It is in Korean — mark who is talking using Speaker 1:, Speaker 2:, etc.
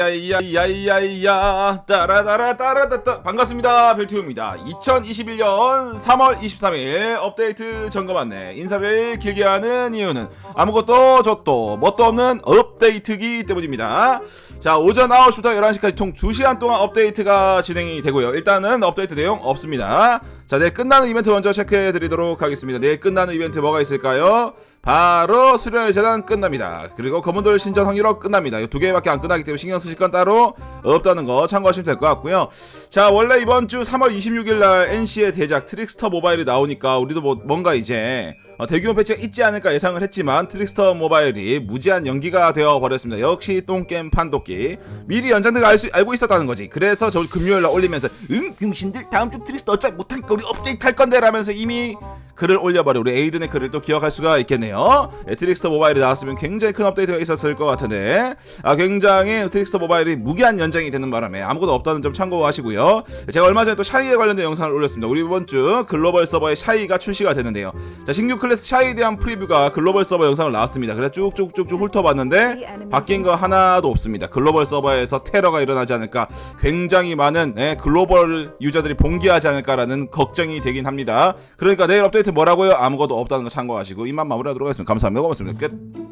Speaker 1: 야야야야야 따라따라 따라따따. 반갑습니다 벨튜입니다. 2021년 3월 23일 업데이트 점검 안내 인사를 길게 하는 이유는 아무것도 줬도 뭣도 없는 업데이트기 때문입니다. 자 오전 9시부터 11시까지 총 2시간 동안 업데이트가 진행이 되고요. 일단은 업데이트 내용 없습니다 자 내일 끝나는 이벤트 먼저 체크해 드리도록 하겠습니다 내일 끝나는 이벤트 뭐가 있을까요 바로 수련의 재단 끝납니다. 그리고 검은돌 신전 확률업 끝납니다. 이 두 개밖에 안 끝나기 때문에 신경 쓰실 건 따로 없다는 거 참고하시면 될 것 같고요. 자 원래 이번 주 3월 26일 날 NC의 대작 트릭스터 모바일이 나오니까 우리도 뭐 뭔가 이제 어, 대규모 패치가 있지 않을까 예상을 했지만 트릭스터 모바일이 무제한 연기가 되어 버렸습니다. 역시 똥겜 판독기 미리 알 수, 알고 있었다는 거지. 그래서 저 금요일 날 올리면서 응 병신들 다음 주 트릭스터 어차피 못하니까 우리 업데이트 할 건데 라면서 이미 글을 올려버려 우리 에이든의 글을 또 기억할 수가 있겠네요. 예, 트릭스터 모바일이 나왔으면 굉장히 큰 업데이트가 있었을 것 같은데 아 굉장히 트릭스터 모바일이 무기한 연장이 되는 바람에 아무것도 없다는 점 참고하시고요. 제가 얼마 전에 또 샤이에 관련된 영상을 올렸습니다. 우리 이번 주 글로벌 서버에 샤이가 출시가 되는데요. 자 신규 클래스 샤이에 대한 프리뷰가 글로벌 서버 영상을 나왔습니다. 그래서 쭉쭉쭉쭉 훑어봤는데 바뀐 거 하나도 없습니다. 글로벌 서버에서 테러가 일어나지 않을까 굉장히 많은 예, 글로벌 유저들이 봉기하지 않을까라는 걱정이 되긴 합니다. 그러니까 내일 업데이트 뭐라고요? 아무것도 없다는 거 참고하시고 이만 마무리하도록 하겠습니다. 감사합니다. 고맙습니다. 끝.